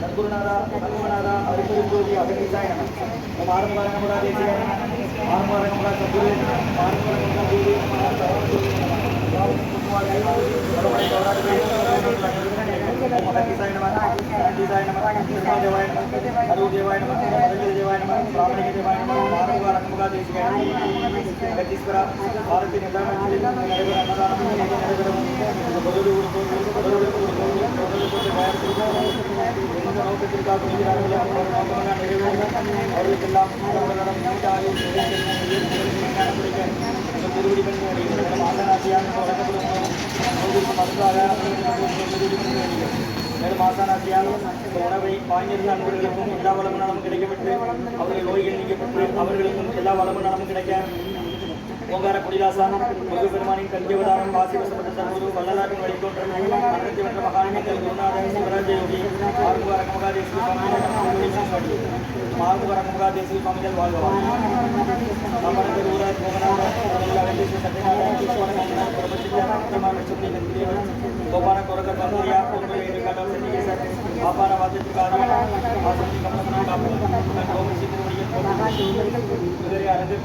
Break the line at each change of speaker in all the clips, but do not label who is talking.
சத்குருநாதா ஹனுமநாதா அரிபுரி அபிநீசாய நம ஆரம்பரங்கமுடா தேசிய ஆரம்பரங்கமுடா சத்குரு ஆரம்பரங்கமுடா தேவி नमः नमः डिज़ाइन नमः देवाय नमः अरुण देवाय नमः अरुण देवाय नमः ब्राह्मण देवाय नमः भारत का रंगमुगा देश का जगदीश्वर भारत के निर्माण में लेना नरेंद्र अन्नदान नरेंद्र बदलू उड़को बदलू उड़को बदलू को देवाय नमः नौ के त्रिका को जीरा मिला नमः नरेंद्र और जिला नरेंद्र मोदी आगे ये ज़रूरी बन गई है माता नाचिया और रखपुर और मसला है மேலும் மாசானாசியால் உணவை வாங்கியிருந்த அன்பர்களுக்கும் எல்லா வளமும் நலமும் கிடைக்கப்பட்டு அவர்கள் நோய்கள் நீக்கப்பட்டு அவர்களுக்கும் எல்லா வளமும் நலமும் கிடைக்க ஓங்கார குடிலாசான் முருகப்பெருமானின் கல்வியவதாரம் வாசிவசப்பட்ட சர்வரு வள்ளலாற்றின் வழித்தோற்றம் அனந்தி வென்ற மகானிகள் குருநாதன் சிவராஜ மார்குவார கமகாதேசி சுவாமிகள் மார்குவார கமகாதேசி சுவாமிகள் வாழ்வார் அமரர் ஊரார் கோகநாதர் கோபால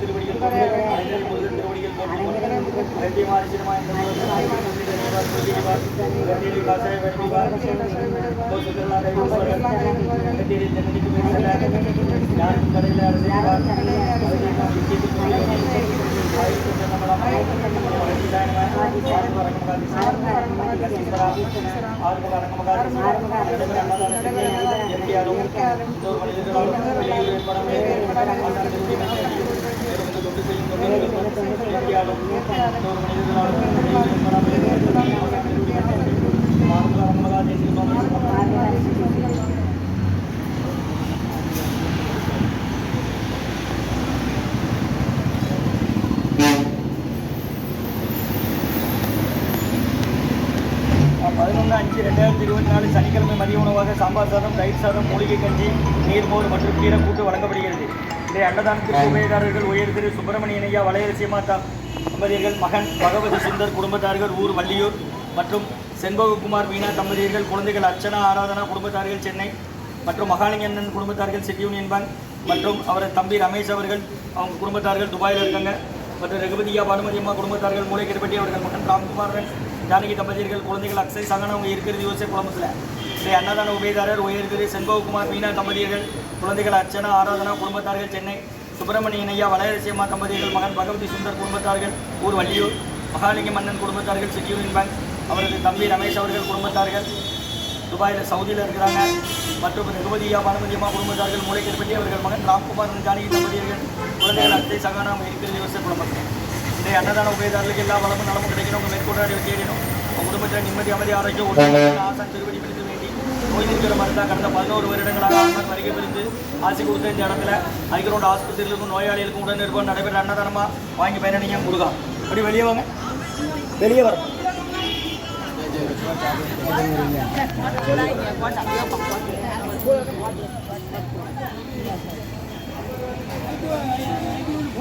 തിരുവടികൾ അതിന്റെ മുതൽ തിരുവടികൾ അതിന്റെ മാനസികമായ ആത്മകാരണമകാരും பதினொன்று அஞ்சு ரெண்டாயிரத்தி இருபத்தி நாலு சனிக்கிழமை மதிய உணவாக சாம்பார் சாதம் தயிர் சாதம் மூலிகை கஞ்சி நீர்மோர் மற்றும் கீரை கூட்டு வழங்கப்படுகிறது. இதை அன்னதானத்திற்கு உபயதாரர்கள் உயர் திரு சுப்பிரமணியன் ஐயா வளையரசி மாதா தம்பதியர்கள் மகன் பகவதி சுந்தர் குடும்பத்தார்கள் ஊர் வள்ளியூர் மற்றும் செண்பககுமார் மீனா தம்பதியர்கள் குழந்தைகள் அர்ச்சனா ஆராதனா குடும்பத்தார்கள் சென்னை மற்றும் மகாலிங்கண்ணன் குடும்பத்தார்கள் சிட்டி யூனியன் பேங்க் மற்றும் அவரது தம்பி ரமேஷ் அவர்கள் அவங்க குடும்பத்தார்கள் துபாயில் இருக்காங்க. மற்றும் ரகுபதியா பானுமதி அம்மா குடும்பத்தார்கள் மூளைக்கருப்பட்டி அவர்கள் மகன் ராம்குமாரன் ஜானகி தம்பதியர்கள் குழந்தைகள் அக்ஷய் அவங்க இருக்கிறது யோசிச்சு குழம்புல ஸ்ரீ அன்னதான உபயதாரர் உயர் திரு செண்பககுமார் மீனா தம்பதியர்கள் குழந்தைகள் அர்ச்சனா ஆராதனா குடும்பத்தார்கள் சென்னை சுப்பிரமணியன் ஐயா வளரசியம்மா தம்பதிகள் மகன் பகவதி சுந்தர் குடும்பத்தார்கள் ஊர் வள்ளியூர் மகாலிங்க மன்னன் குடும்பத்தார்கள் சிட்டி யூனியன் பேங்க் அவரது தம்பி ரமேஷ் அவர்கள் குடும்பத்தார்கள் துபாயில் சவுதியில் இருக்கிறாங்க. மற்றும் ரகுபதியா பானுமதியம்மா குடும்பத்தார்கள் மூளைக்கருப்பட்டி அவர்கள் மகன் ராம்குமார் ஜானகி தம்பதியர்கள் குழந்தைகள் அத்தை சகானம் இருக்கிறது யோசிச்சு குடும்பத்தினர் இந்த அன்னதான உபயதாரர்களுக்கு எல்லா வளமும் நலமும் கிடைக்கணும். உங்கள் மேற்கொண்டாடி தேடணும் உங்கள் குடும்பத்தில் நிம்மதி அமைதி ஆரோக்கியம் ஆசான் திருவடி பிடித்து வேண்டி நோய் இருக்கிற கடந்த பதினோரு வருடங்களாக அம்மன் வருகை பிரிந்து ஆசி கொடுத்த இந்த இடத்துல அரிக்கரோட ஆஸ்பத்திரிகளுக்கும் நோயாளிகளுக்கும் உடன் இருக்கும் நடைபெற அன்னதானமாக வாங்கி பயனணிங்க கொடுக்கலாம் அப்படி வெளியே வாங்க. வெளியே வரும்.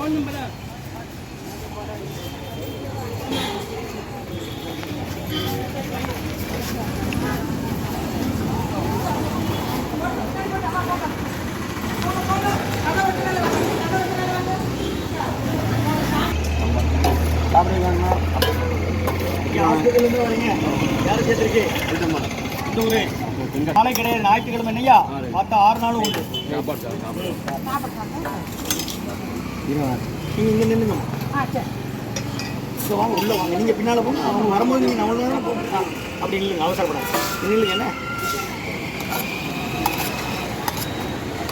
நம்பரா? ஹாஸ்பிட்டல்லேருந்து வரீங்க யார் சேர்த்துருக்கு இந்த ஊரு நாளை கிடையாது ஞாயிற்றுக்கிழமை என்னையா மற்ற ஆறு நாளும் உண்டு. நீங்கள் இங்கே நின்றுங்க இங்கே வாங்க உள்ளே வாங்க. நீங்கள் பின்னால் போங்க. அவங்க வரும்போது நீங்கள் நம்ம நேரம் போங்க ஆ, அப்படி இல்லைங்க அவசரப்படாது நில்லுங்க என்ன?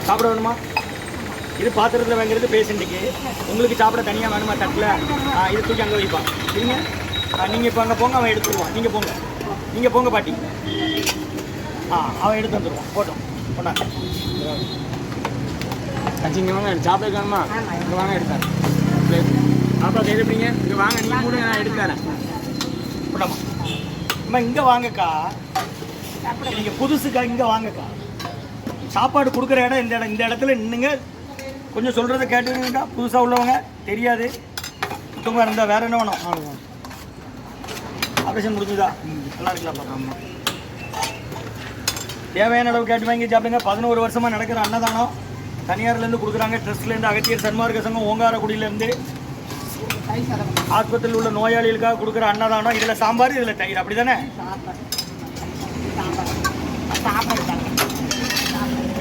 சாப்பிட வேணுமா? இது பாத்திரத்தில் வாங்குறது பேஷண்ட்டுக்கு உங்களுக்கு சாப்பிட தனியாக வேணுமா தட்டில்? ஆ இது தூக்கி அங்கே வைப்பான் நீங்கள் நீங்கள் இப்போ அங்கே போங்க அவன் எடுத்துருவான். நீங்கள் போங்க. நீங்கள் போங்க பாட்டி. ஆ அவன் எடுத்து வந்துடுவான் போட்டோம் போட்டாங்க
கட்சி இங்கே வாங்க. சாப்பிட வேணுமா? இங்கே வாங்க எடுத்தார். சாப்பிட கையில் எப்படிங்க இங்கே வாங்க நீங்கள் கூட நான் எடுத்தாரேன்
போட்டோமா அம்மா இங்கே வாங்கக்கா. நீங்கள் புதுசுக்கா இங்கே வாங்கக்கா. சாப்பாடு கொடுக்குற இடம் இந்த இடம் இந்த இடத்துல நின்னுங்க. கொஞ்சம் சொல்கிறத கேட்டுருங்கக்கா புதுசாக உள்ளவங்க தெரியாது. சுத்தமாக இருந்தால் வேற என்ன வேணும்?
அவ்வளோதான்
ஆப்ரேஷன் முடிஞ்சுதா? நல்லா இருக்கலாம் ஆமாம் தேவையான அளவு கேட்டு வாங்கி சாப்பிடுங்க. பதினோரு வருஷமாக நடக்கிற அன்னதானம். தனியார்லேருந்து கொடுக்குறாங்க. ட்ரஸ்ட்லேருந்து அகத்தியர் சன்மார்க்க சங்கம் ஓங்காரக்குடியிலேருந்து ஆஸ்பத்திரியில் உள்ள நோயாளிகளுக்காக கொடுக்குற அன்னதானம். இதில் சாம்பார் இதில் தயிர். அப்படி தானே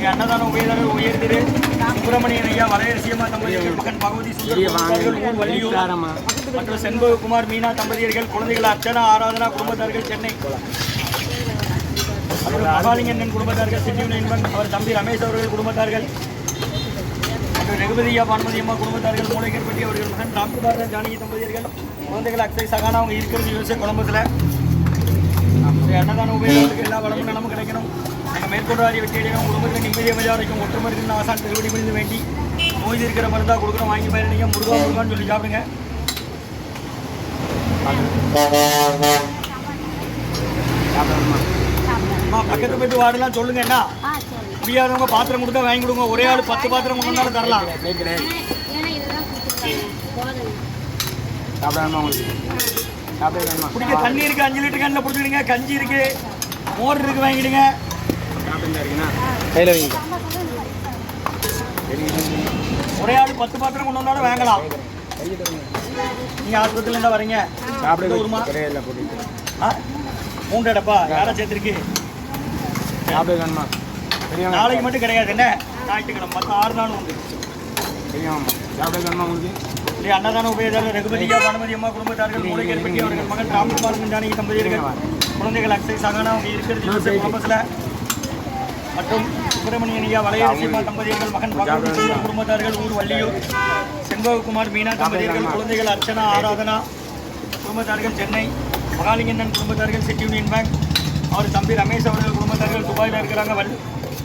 உபயதாரர் உயர் திரு சுப்பிரமணியன் ஐயா வலையரசியம்மா தம்பதியர்கள் மகன் பகவதி சுந்தர் ஊர் வள்ளியூர் மற்றும் செண்பககுமார் மீனா தம்பதியர்கள் குழந்தைகள் அர்ச்சனா ஆராதனா குடும்பத்தார்கள் சென்னை. மகாலிங்கண்ணன் குடும்பத்தார்கள் சிட்டியூன் இன்பன் அவர் தம்பி ரமேஷ் அவர்கள் குடும்பத்தார்கள் ரகுபதியா பானுமதி அம்மா குடும்பத்தார்கள் மூளைக்கற்பட்டி அவர்கள் மகன் ராம்குமாரன் ஜானகி தம்பதியர்கள் குழந்தைகள் அக்ஷய் சகானா அவங்க இருக்கிறது யூஎஸ்ஏ குழம்புல அன்னதான உபயோகத்துக்கு எல்லா வளமும் நலமும் கிடைக்கணும். எங்கள் மேற்கொண்டாரி வெற்றியடையும் குடும்பத்தில் நிம்மதி அமைதியாக இருக்கும் ஒற்றுமை இருக்குன்னு ஆசான் திருவடி விழுந்து வேண்டி நோய் இருக்கிற மருந்தா கொடுக்குறோம் வாங்கி பயணிங்க முருகா முருகான்னு சொல்லி சாப்பிடுங்க பக்கத்து போயிட்டு வாடலாம் சொல்லுங்க என்ன முடியாதவங்க பாத்திரம் கொடுத்தா வாங்கி கொடுங்க ஒரே ஆள் பத்து பாத்திரம் கொண்டு வந்தாலும் தரலாம்
சாப்பிடணுமா உங்களுக்கு
குடிக்க தண்ணி இருக்கு அஞ்சு லிட்டர் கண்ணில் பிடிச்சிடுங்க கஞ்சி இருக்கு மோர் இருக்கு வாங்கிடுங்க
சாப்பிட்டு இருக்குண்ணா கையில் வைங்க. சரி
ஒரே ஆள் பத்து பாத்திரம் கொண்டு வந்தாலும் வாங்கலாம். நீங்க ஆஸ்பத்திரில இருந்தா வரீங்க.
சாப்பிட போட்டு
ஆ? மூன்று டப்பா? யாரா சேர்த்துருக்கு.
சாப்பிட வேணுமா?
நாளைக்கு மட்டும் கிடையாது என்ன? ஞாயிற்றுக்கிழமை மற்ற ஆறு நாளும் உண்டு.
தெரியும் சாப்பிட வேணுமா உங்களுக்கு?
இல்லை அன்னதான உபயோகர் ரகுபதியா பானுமதி அம்மா குடும்பத்தார்கள் மூளைகள் பற்றி அவர்கள் மகன் ராமகுமாரன் ஜானகி தம்பதியர்கள் குழந்தைகள் அக்ஷய் சகானா அவங்க இருக்கிறது குடும்பத்தில் மற்றும் சுப்பிரமணியன் ஐயா வளையரசியம்மா தம்பதியர்கள் மகன் சுந்தரம் குடும்பத்தார்கள் ஊர் வள்ளியூர் செண்பககுமார் மீனா தம்பதியர்கள் குழந்தைகள் அர்ச்சனா ஆராதனா குடும்பத்தார்கள் சென்னை மகாலிங்கண்ணன் குடும்பத்தார்கள் சிட்டி யூனியன் பேங்க் அவர் தம்பி ரமேஷ் அவர்கள் குடும்பத்தார்கள் துபாயில் இருக்கிறாங்க வள்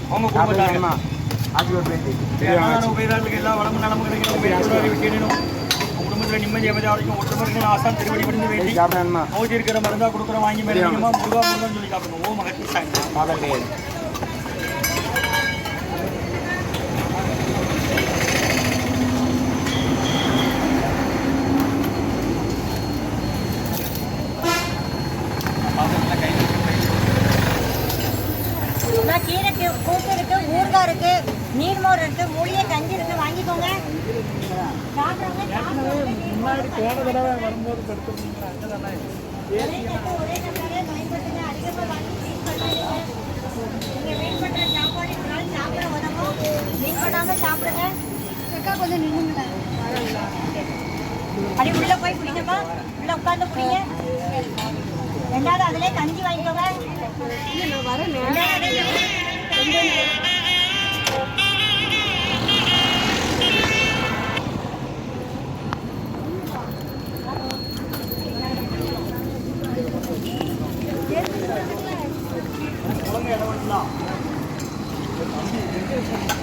அவங்க குடும்பத்தார்கள். உபயோகர்களுக்கு எல்லா வளமும் நலமும் கிடைக்கணும். விட்டிடணும். குடும்பத்தில் நிம்மதி அமைதியாக வரைக்கும் ஒற்றுமை ஆசான் திருவடி விழுந்து வேண்டி இருக்கிற மருந்தா கொடுக்குறோம் வாங்கி மேலிங்கம்மா முருகா சொல்லி சாப்பிடுங்க ஓ சாய்
சாப்பிட கிடையாது
நான் கீரைக்கு கூட்டு இருக்கு ஊறுகாய் இருக்கு நீர்மோர் இருக்கு மூலிகை கஞ்சி இருக்கு வாங்கிக்கோங்க
முன்னாடி போன தடவை வரும்போது படுத்துருந்தீங்களா
ஒரே பயன்படுத்துங்க. வாங்கி பண்ற சாப்பாடு சாப்பிட உதவும். வீண் பண்ணாம சாப்பிடுங்க. அப்படி உள்ள போய் குடிங்கப்பா உள்ள உட்கார்ந்து குடிங்க. ரெண்டாவது அதிலே கஞ்சி வாங்கிக்கோங்க. ரெண்டாவது அதிலே
Okay.